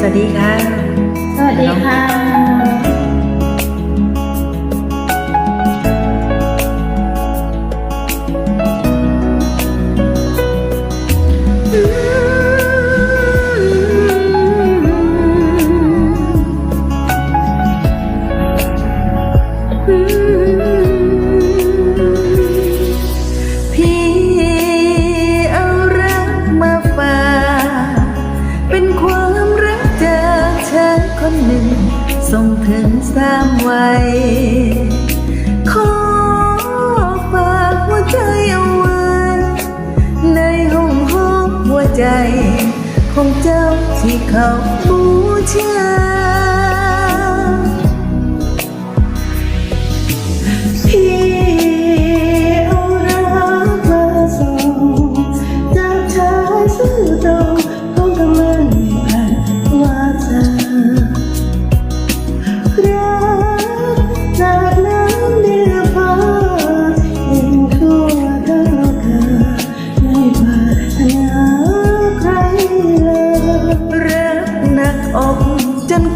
สวัสดีค่ะ สวัสดีค่ะ Chỉ 看不见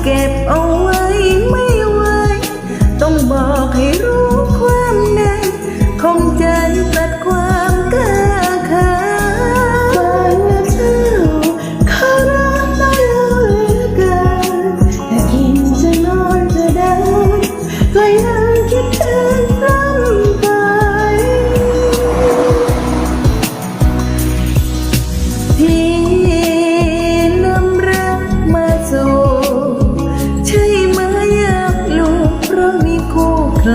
เก็บเอา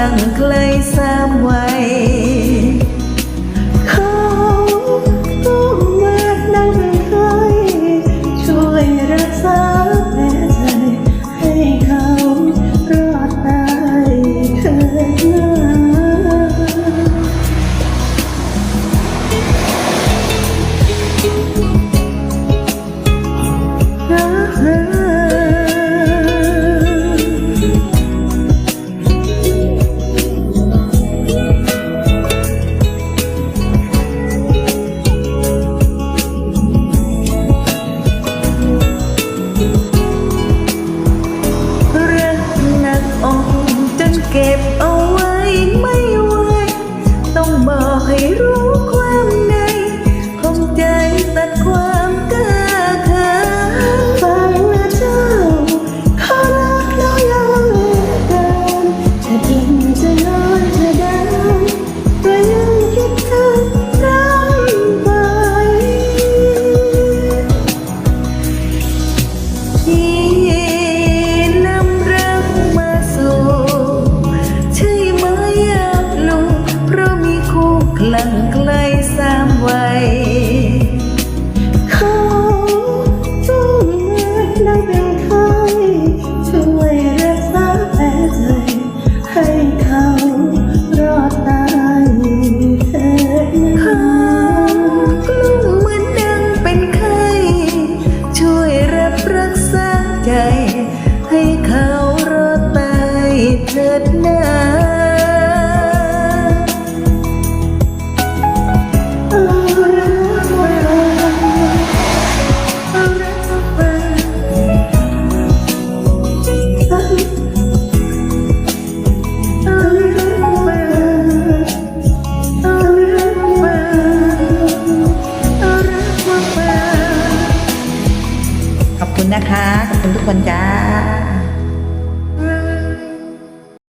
and clay. เถิดนาขอบคุณนะคะ ขอบคุณทุกคนจ้า